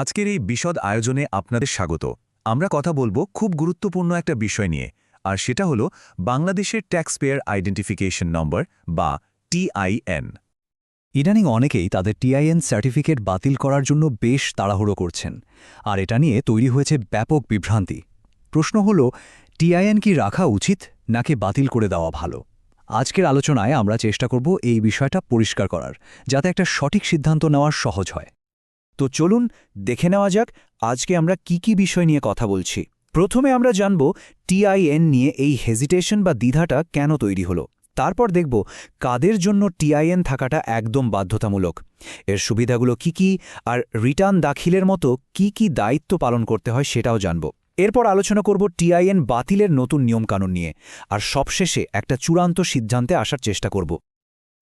আজকের এই বিশদ আয়োজনে আপনাদের স্বাগত। আমরা কথা বলব খুব গুরুত্বপূর্ণ একটা বিষয় নিয়ে, আর সেটা হলো বাংলাদেশের ট্যাক্স পেয়ার আইডেন্টিফিকেশন নম্বর বা টিআইএন ইদানিং অনেকেই তাদের টিআইএন সার্টিফিকেট বাতিল করার জন্য বেশ তাড়াহুড়ো করছেন, আর এটা নিয়ে তৈরি হয়েছে ব্যাপক বিভ্রান্তি। প্রশ্ন হল টিআইএন কি রাখা উচিত নাকি বাতিল করে দেওয়া ভালো? আজকের আলোচনায় আমরা চেষ্টা করব এই বিষয়টা পরিষ্কার করার, যাতে একটা সঠিক সিদ্ধান্ত নেওয়া সহজ হয়। তো চলুন দেখে নেওয়া যাক আজকে আমরা কি কি বিষয় নিয়ে কথা বলছি। প্রথমে আমরা জানব টিআইএন নিয়ে এই হেজিটেশন বা দ্বিধাটা কেন তৈরি হলো। তারপর দেখব কাদের জন্য টিআইএন থাকাটা একদম বাধ্যতামূলক। এর সুবিধাগুলো কি কি আর রিটার্ন দাখিলের মতো কি কি দায়িত্ব পালন করতে হয় সেটাও জানব। এরপর আলোচনা করব টিআইএন বাতিলের নতুন নিয়মকানুন নিয়ে আর সবশেষে একটা চূড়ান্ত সিদ্ধান্তে আসার চেষ্টা করব।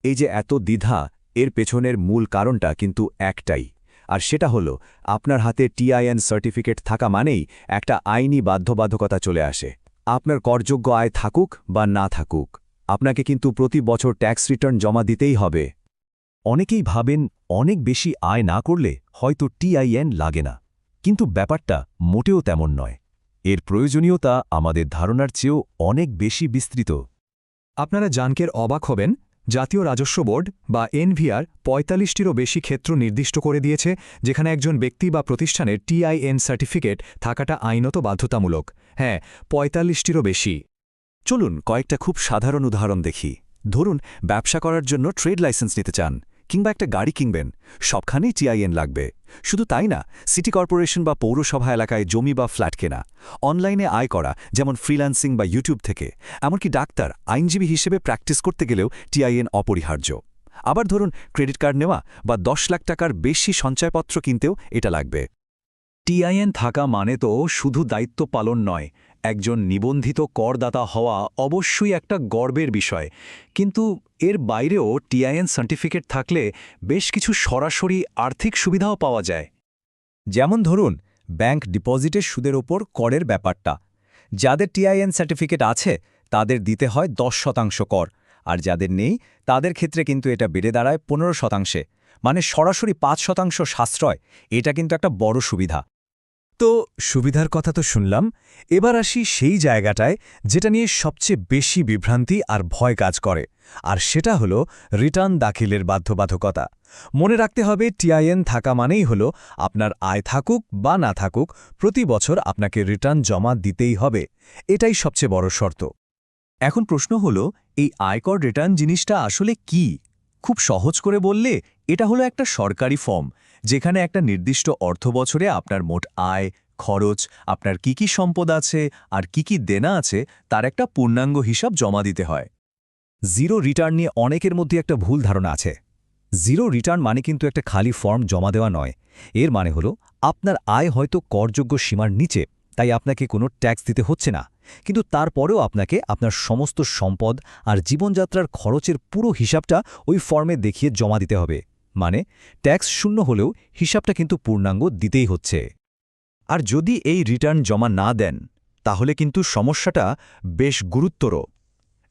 এই যে এত দ্বিধা, এর পেছনের মূল কারণটা কিন্তু একটাই। আর সেটা হলো, আপনার হাতে টিআইএন সার্টিফিকেট থাকা মানেই একটা আইনি বাধ্যবাধকতা চলে আসে। আপনার করযোগ্য আয় থাকুক বা না থাকুক, আপনাকে কিন্তু প্রতি বছর ট্যাক্স রিটার্ন জমা দিতেই হবে। অনেকেই ভাবেন, অনেক বেশি আয় না করলে হয়তো টিআইএন লাগে না। কিন্তু ব্যাপারটা মোটেও তেমন নয়। এর প্রয়োজনীয়তা আমাদের ধারণার চেয়েও অনেক বেশি বিস্তৃত। আপনারা জানকের অবাক হবেন জাতীয় রাজস্ব বোর্ড, বা এনভিআর, পঁয়তাল্লিশটিরও বেশি ক্ষেত্র নির্দিষ্ট করে দিয়েছে, যেখানে একজন ব্যক্তি বা প্রতিষ্ঠানের টিআইএন সার্টিফিকেট থাকাটা আইনত বাধ্যতামূলক। হ্যাঁ পঁয়তাল্লিশটিরও বেশি। চলুন কয়েকটা খুব সাধারণ উদাহরণ দেখি। ধরুন, ব্যবসা করার জন্য ট্রেড লাইসেন্স নিতে চান। কিংবা একটা গাড়ি কিনবেন, সবখানেই টিআইএন লাগবে। শুধু তাই না, সিটি কর্পোরেশন বা পৌরসভা এলাকায় জমি বা ফ্ল্যাট কেনা, অনলাইনে আয় করা, যেমন ফ্রিল্যান্সিং বা ইউটিউব থেকে, এমনকি ডাক্তার, আইনজীবী হিসেবে প্র্যাকটিস করতে গেলেও টিআইএন অপরিহার্য। আবার ধরুন, ক্রেডিট কার্ড নেওয়া বা দশ লাখ টাকার বেশি সঞ্চয়পত্র কিনতেও এটা লাগবে। টিআইএন থাকা মানে তো শুধু দায়িত্ব পালন নয় একজন নিবন্ধিত করদাতা হওয়া অবশ্যই একটা গর্বের বিষয়। কিন্তু এর বাইরেও টিআইএন সার্টিফিকেট থাকলে বেশ কিছু সরাসরি আর্থিক সুবিধাও পাওয়া যায়। যেমন ধরুন, ব্যাংক ডিপোজিটের সুদের ওপর করের ব্যাপারটা। যাদের টিআইএন সার্টিফিকেট আছে, তাদের দিতে হয় দশ শতাংশ কর। আর যাদের নেই, তাদের ক্ষেত্রে কিন্তু এটা বেড়ে দাঁড়ায় পনেরো শতাংশে। মানে সরাসরি পাঁচ শতাংশ সাশ্রয়, এটা কিন্তু একটা বড় সুবিধা। তো সুবিধার কথা তো শুনলাম। এবার আসি সেই জায়গাটায় যেটা নিয়ে সবচেয়ে বেশি বিভ্রান্তি আর ভয় কাজ করে, আর সেটা হলো রিটার্ন দাখিলের বাধ্যবাধকতা। মনে রাখতে হবে, টিআইএন থাকা মানেই হলো আপনার আয় থাকুক বা না থাকুক, প্রতি বছর আপনাকে রিটার্ন জমা দিতেই হবে, এটাই সবচেয়ে বড় শর্ত। এখন প্রশ্ন হলো, এই আয়কর রিটার্ন জিনিসটা আসলে কি? খুব সহজ করে বললে এটা হলো একটা সরকারি ফর্ম, যেখানে একটা নির্দিষ্ট অর্থ বছরে আপনার মোট আয়, খরচ, আপনার কি কি সম্পদ আছে আর কি কি দেনা আছে তার একটা পূর্ণাঙ্গ হিসাব জমা দিতে হয়। জিরো রিটার্ন নিয়ে অনেকের মধ্যে একটা ভুল ধারণা আছে। জিরো রিটার্ন মানে কিন্তু একটা খালি ফর্ম জমা দেওয়া নয়। এর মানে হলো, আপনার আয় হয়তো করযোগ্য সীমার নিচে, তাই আপনাকে কোনো ট্যাক্স দিতে হচ্ছে না। কিন্তু তারপরেও আপনাকে আপনার সমস্ত সম্পদ আর জীবনযাত্রার খরচের পুরো হিসাবটা ওই ফর্মে দেখিয়ে জমা দিতে হবে। মানে ট্যাক্স শূন্য হলেও হিসাবটা কিন্তু পূর্ণাঙ্গ দিতেই হচ্ছে। আর যদি এই রিটার্ন জমা না দেন, তাহলে কিন্তু সমস্যাটা বেশ গুরুত্বর।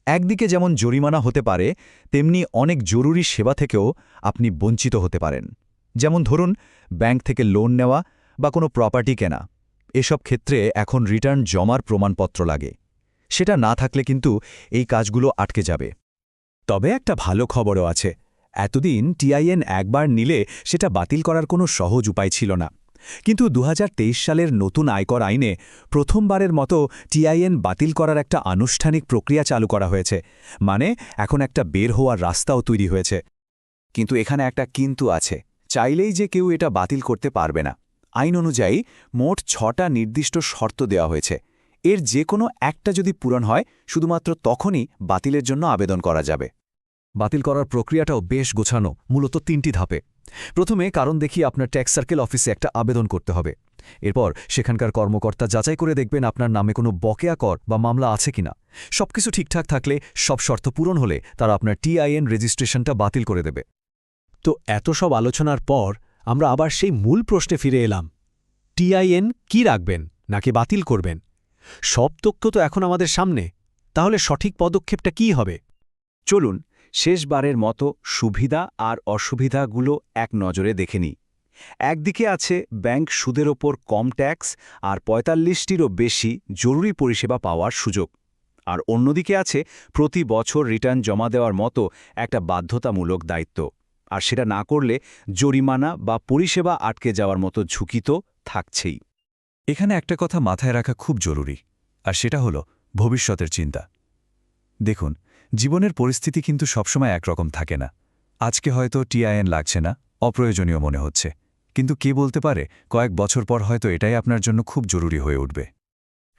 একদিকে যেমন জরিমানা হতে পারে, তেমনি অনেক জরুরি সেবা থেকেও আপনি বঞ্চিত হতে পারেন। যেমন ধরুন, ব্যাংক থেকে লোন নেওয়া বা কোনো প্রপার্টি কেনা। এসব ক্ষেত্রে এখন রিটার্ন জমার প্রমাণপত্র লাগে। সেটা না থাকলে কিন্তু এই কাজগুলো আটকে যাবে। তবে একটা ভালো খবরও আছে। এতদিন টিআইএন একবার নিলে সেটা বাতিল করার কোনো সহজ উপায় ছিল না। কিন্তু দু হাজার তেইশ সালের নতুন আয়কর আইনে প্রথমবারের মতো টিআইএন বাতিল করার একটা আনুষ্ঠানিক প্রক্রিয়া চালু করা হয়েছে। মানে এখন একটা বের হওয়ার রাস্তাও তৈরি হয়েছে। কিন্তু এখানে একটা কিন্তু আছে। চাইলেই যে কেউ এটা বাতিল করতে পারবে না। আইন অনুযায়ী মোট ছটা নির্দিষ্ট শর্ত দেওয়া হয়েছে। এর যে কোনো একটা যদি পূরণ হয়, শুধুমাত্র তখনই বাতিলের জন্য আবেদন করা যাবে। বাতিল করার প্রক্রিয়াটাও বেশ গোছানো, মূলত তিনটি ধাপে। প্রথমে কারণ দেখিয়ে আপনার ট্যাক্স সার্কেল অফিসে একটা আবেদন করতে হবে। এরপর সেখানকার কর্মকর্তা যাচাই করে দেখবেন আপনার নামে কোনো বকেয়া কর বা মামলা আছে কিনা। সবকিছু ঠিকঠাক থাকলে, সব শর্ত পূরণ হলে তারা আপনার টিআইএন রেজিস্ট্রেশনটা বাতিল করে দেবে। তো এত সব আলোচনার পর আমরা আবার সেই মূল প্রশ্নে ফিরে এলাম। টিআইএন কি রাখবেন নাকি বাতিল করবেন? সব তথ্য তো এখন আমাদের সামনে। তাহলে সঠিক পদক্ষেপটা কি হবে? চলুন শেষবারের মতো সুবিধা আর অসুবিধাগুলো এক নজরে দেখে নিই। একদিকে আছে ব্যাংক সুদের ওপর কম ট্যাক্স আর পঁয়তাল্লিশটিরও বেশি জরুরি পরিষেবা পাওয়ার সুযোগ। আর অন্যদিকে আছে প্রতি বছর রিটার্ন জমা দেওয়ার মতো একটা বাধ্যতামূলক দায়িত্ব। আর সেটা না করলে জরিমানা বা পরিষেবা আটকে যাওয়ার মতো ঝুঁকি তো থাকছেই। এখানে একটা কথা মাথায় রাখা খুব জরুরি, আর সেটা হলো ভবিষ্যতের চিন্তা। দেখুন জীবনের পরিস্থিতি কিন্তু সবসময় একরকম থাকে না। আজকে হয়তো টিআইএন লাগছে না, অপ্রয়োজনীয় মনে হচ্ছে। কিন্তু কে বলতে পারে, কয়েক বছর পর হয়তো এটাই আপনার জন্য খুব জরুরি হয়ে উঠবে।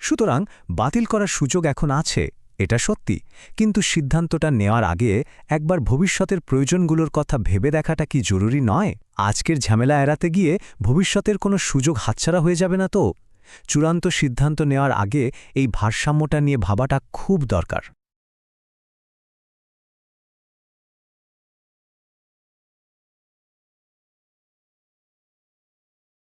সুতরাং বাতিল করার সুযোগ এখন আছে, এটা সত্যি। কিন্তু সিদ্ধান্তটা নেওয়ার আগে একবার ভবিষ্যতের প্রয়োজনগুলোর কথা ভেবে দেখাটা কি জরুরি নয়? আজকের ঝামেলা এড়াতে গিয়ে ভবিষ্যতের কোনো সুযোগ হাতছাড়া হয়ে যাবে না তো? চূড়ান্ত সিদ্ধান্ত নেওয়ার আগে এই ভারসাম্যটা নিয়ে ভাবাটা খুব দরকার।